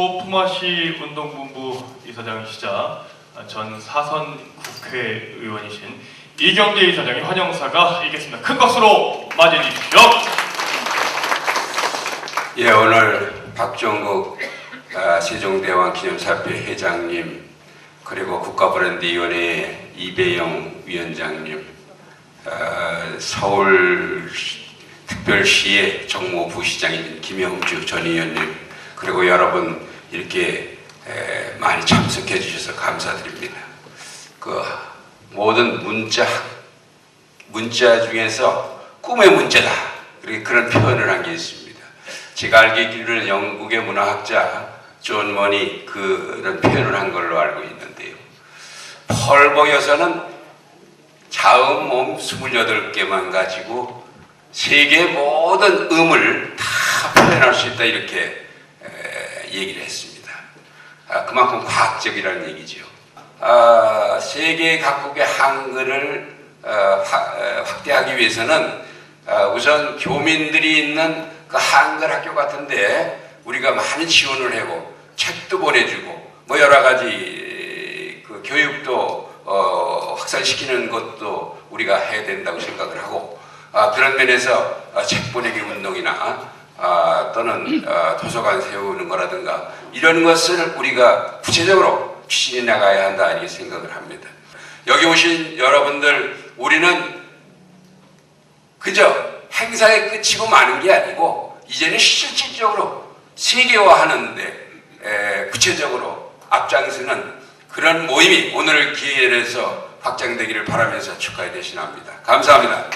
서울시 운동본부 이사장이시자 전 사선 국회의원이신 이경재 이사장의 환영사가 있겠습니다. 큰 박수로 맞이해 주십시오. 예, 오늘 박종국 아, 세종대왕 기념사업회 회장님 그리고 국가브랜드위원회 이배영 위원장님 아, 서울특별시의 정무부시장인 김영주 전 의원님 그리고 여러분 이렇게 에, 많이 참석해 주셔서 감사드립니다. 그 모든 문자 문자 중에서 꿈의 문자다. 그렇게 그런 표현을 한 게 있습니다. 제가 알기로는 영국의 문화학자 존 머니 그런 표현을 한 걸로 알고 있는데요. 펄보 여사는 자음 몸 28개만 가지고 세계의 모든 음을 다 표현할 수 있다 이렇게 에, 얘기를 했습니다. 아, 그만큼 과학적이라는 얘기죠. 아, 세계 각국의 한글을 어, 확대하기 위해서는 어, 우선 교민들이 있는 그 한글 학교 같은데 우리가 많이 지원을 하고 책도 보내주고 뭐 여러 가지 그 교육도 어, 확산시키는 것도 우리가 해야 된다고 생각을 하고 아, 그런 면에서 어, 책 보내기 운동이나 아, 또는 어, 도서관 세우는 거라든가 이런 것을 우리가 구체적으로 추진해 나가야 한다 이렇게 생각을 합니다. 여기 오신 여러분들 우리는 그저 행사에 끝이고 마는 게 아니고 이제는 실질적으로 세계화하는데 에, 구체적으로 앞장서는 그런 모임이 오늘 기회를 해서 확장되기를 바라면서 축하의 대신합니다. 감사합니다.